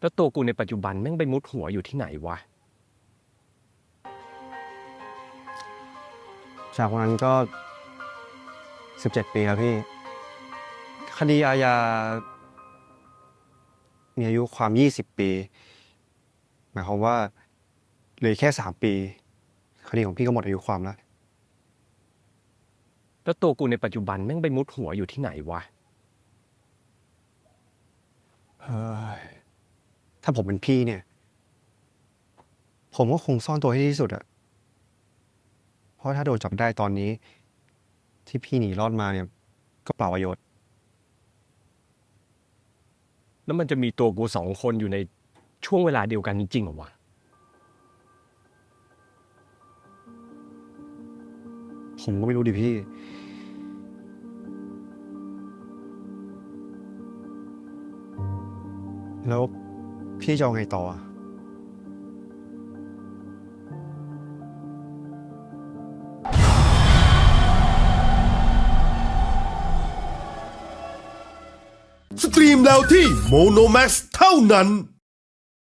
แล้วตัวกูในปัจจุบันแม่งไปมุดหัวอยู่ที่ไหนวะ จากวันนั้นก็ 17 ปีแล้วพี่ คดีอาญา มีอายุความ 20 ปี หมายความว่าเหลือแค่ 3 ปี คดีของพี่ก็หมดอายุความแล้ว แล้วตัวกูในปัจจุบันแม่งไปมุดหัวอยู่ที่ไหนวะ เฮ้ย ถ้าผมเป็นพี่เนี่ย ผมก็คงซ่อนตัวให้ดีที่สุดอะเพราะถ้าโดนจับได้ตอนนี้ ที่พี่หนีรอดมาเนี่ย ก็เปล่าประโยชน์ แล้วมันจะมีตัวกูสองคนอยู่ในช่วงเวลาเดียวกันจริงๆเหรอวะ ผมก็ไม่รู้ดิพี่ แล้ว พี่จะเอาไงต่ออะสตรีมแล้วที่โมโนแม x เท่านั้น